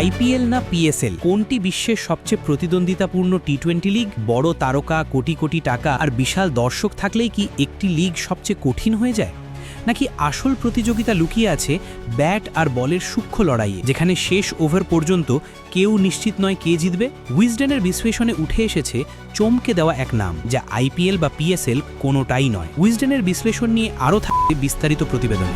IPL না PSL কোনটি বিশ্বের সবচেয়ে প্রতিদ্বন্দ্বিতাপূর্ণ টি টোয়েন্টি লিগ? বড় তারকা, কোটি কোটি টাকা আর বিশাল দর্শক থাকলেই কি একটি লিগ সবচেয়ে কঠিন হয়ে যায়? নাকি আসল প্রতিযোগিতা লুকিয়ে আছে ব্যাট আর বলের সূক্ষ্ম লড়াইয়ে, যেখানে শেষ ওভার পর্যন্ত কেউ নিশ্চিত নয় কে জিতবে? উইজডেনের বিশ্লেষণে উঠে এসেছে চমকে দেওয়া এক নাম, যা আইপিএল বা পিএসএল কোনোটাই নয়। উইজডেনের বিশ্লেষণ নিয়ে আরও থাকবে বিস্তারিত প্রতিবেদন।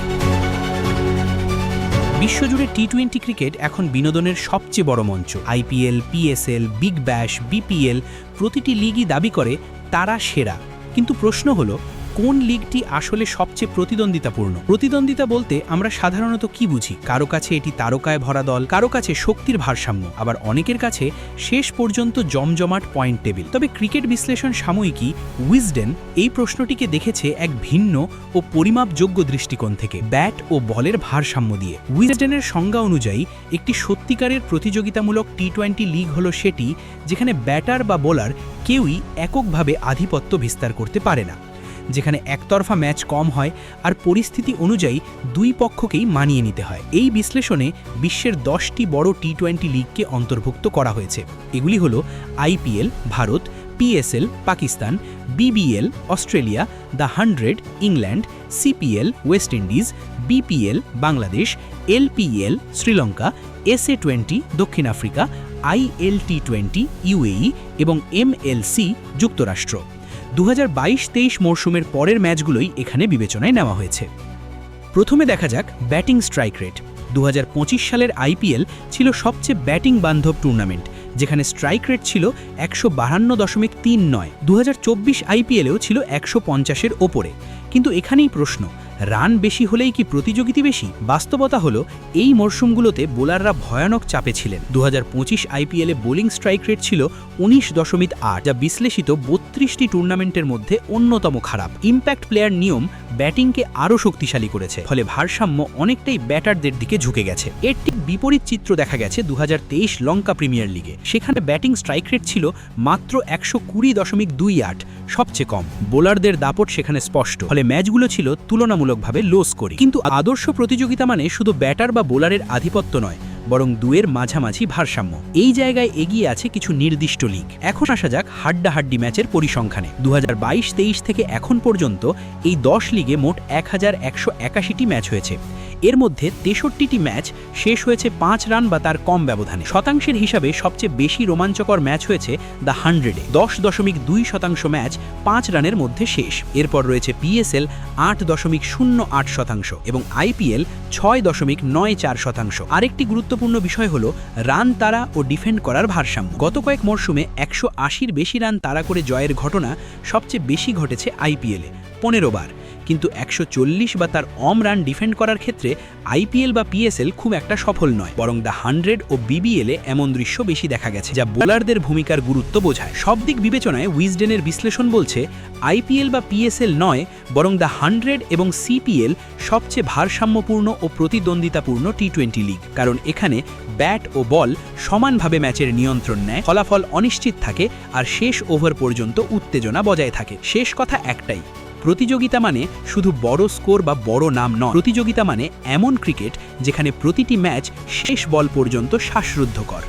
বিশ্বজুড়ে টি টোয়েন্টি ক্রিকেট এখন বিনোদনের সবচেয়ে বড় মঞ্চ। IPL PSL Big Bash BPL প্রতিটি লিগই দাবি করে তারা সেরা। কিন্তু প্রশ্ন হলো কোন লিগটি আসলে সবচেয়ে প্রতিদ্বন্দ্বিতাপূর্ণ? প্রতিদ্বন্দ্বিতা বলতে আমরা সাধারণত কি বুঝি? কারও কাছে এটি তারকায় ভরা দল, কারও কাছে শক্তির ভারসাম্য, আবার অনেকের কাছে শেষ পর্যন্ত জমজমাট পয়েন্ট টেবিল। তবে ক্রিকেট বিশ্লেষণ সাময়িকী উইজডেন এই প্রশ্নটিকে দেখেছে এক ভিন্ন ও পরিমাপযোগ্য দৃষ্টিকোণ থেকে, ব্যাট ও বলের ভারসাম্য দিয়ে। উইজডেনের সংজ্ঞা অনুযায়ী, একটি সত্যিকারের প্রতিযোগিতামূলক টি টোয়েন্টি লিগ হলো সেটি যেখানে ব্যাটার বা বোলার কেউই এককভাবে আধিপত্য বিস্তার করতে পারে না। যেখানে একতরফা ম্যাচ কম হয় আর পরিস্থিতি অনুযায়ী দুই পক্ষকেই মানিয়ে নিতে হয়। এই বিশ্লেষণে বিশ্বের দশটি বড় টি টোয়েন্টি লিগকে অন্তর্ভুক্ত করা হয়েছে। এগুলি হল IPL Bharat PSL Pakistan BBL Australia, the Hundred, England CPL West Indies BPL Bangladesh LPL Sri Lanka SA twenty, দক্ষিণ Africa IL T twenty UAE এবং এমএলসি যুক্তরাষ্ট্র। দু হাজার মরশুমের পরের ম্যাচগুলোই এখানে বিবেচনায় নেওয়া হয়েছে। প্রথমে দেখা যাক ব্যাটিং স্ট্রাইক রেট। দু হাজার পঁচিশ সালের আইপিএল ছিল সবচেয়ে ব্যাটিং বান্ধব টুর্নামেন্ট, যেখানে স্ট্রাইক রেট ছিল একশো বাহান্ন দশমিক তিন নয়। দু আইপিএলেও ছিল একশো পঞ্চাশের ওপরে। কিন্তু এখানেই প্রশ্ন রান বেশি হলেই কি প্রতিযোগিতা বেশি? বাস্তবতা হলো, এই মরশুমগুলোতে বোলাররা ভয়ানক চাপে ছিলেন। দু আইপিএলে বোলিং স্ট্রাইক রেট ছিল উনিশ দশমিক আট, যা বিশ্লেষিত বত্রিশটি টুর্নামেন্টের মধ্যে অন্যতম খারাপ। ইম্প্যাক্ট প্লেয়ার নিয়ম ব্যাটিংকে আরও শক্তিশালী করেছে, ফলে ভারসাম্য অনেকটাই ব্যাটারদের দিকে ঝুঁকে গেছে। এর ঠিক বিপরীত চিত্র দেখা গেছে দু হাজার তেইশ লঙ্কা প্রিমিয়ার লিগে। সেখানে ব্যাটিং স্ট্রাইক রেট ছিল মাত্র একশো কুড়ি দশমিক দুই আট সবচেয়ে কম। বোলারদের দাপট সেখানে স্পষ্ট। ফলে ম্যাচগুলো ছিল তুলনামূলকভাবে লো স্কোরিং কিন্তু আদর্শ প্রতিযোগিতা মানে শুধু ব্যাটার বা বোলারের আধিপত্য নয়, বরং দুয়ের মাঝামাঝি ভারসাম্য। এই জায়গায় এগিয়ে আছে কিছু নির্দিষ্ট লিগ এখন আসা যাক হাড্ডাহাড্ডি ম্যাচের পরিসংখ্যানে। দু হাজার থেকে এখন পর্যন্ত এই দশ লিগে মোট এক ম্যাচ হয়েছে। এর মধ্যে তেষট্টিটি ম্যাচ শেষ হয়েছে পাঁচ রান বা তার কম ব্যবধানে। শতাংশের হিসাবে সবচেয়ে বেশি রোমাঞ্চকর ম্যাচ হয়েছে দ্য হান্ড্রেডে। দশ দশমিক দুই শতাংশ ম্যাচ পাঁচ রানের মধ্যে শেষ। এরপর রয়েছে পিএসএল আট দশমিক শূন্য আট শতাংশ এবং আইপিএল ছয় দশমিক নয় চার শতাংশ। আরেকটি গুরুত্বপূর্ণ বিষয় হল রান তারা ও ডিফেন্ড করার ভারসাম্য। গত কয়েক মরশুমে একশো আশির বেশি রান তারা করে জয়ের ঘটনা সবচেয়ে বেশি ঘটেছে আইপিএলে পনেরো বার, কিন্তু একশো চল্লিশ বা তার অম রান ডিফেন্ড করার ক্ষেত্রে আইপিএল বা পিএসএল খুব একটা সফল নয়, বরং দ্য হান্ড্রেড ও বিবিএলে এমন দৃশ্য বেশি দেখা গেছে, যা বোলারদের ভূমিকার গুরুত্ব বোঝায়। সব দিক বিবেচনায় উইজডেনের বিশ্লেষণ বলছে, আইপিএল বা পিএসএল নয়, বরং দ্য হান্ড্রেড এবং সিপিএল সবচেয়ে ভারসাম্যপূর্ণ ও প্রতিদ্বন্দ্বিতাপূর্ণ টি টোয়েন্টি লিগ, কারণ এখানে ব্যাট ও বল সমানভাবে ম্যাচের নিয়ন্ত্রণ নেয়, ফলাফল অনিশ্চিত থাকে আর শেষ ওভার পর্যন্ত উত্তেজনা বজায় থাকে। শেষ কথা একটাই প্রতিযোগিতা মানে শুধু বড় স্কোর বা বড় নাম নয়। প্রতিযোগিতা মানে এমন ক্রিকেট যেখানে প্রতিটি ম্যাচ শেষ বল পর্যন্ত শ্বাসরুদ্ধকর।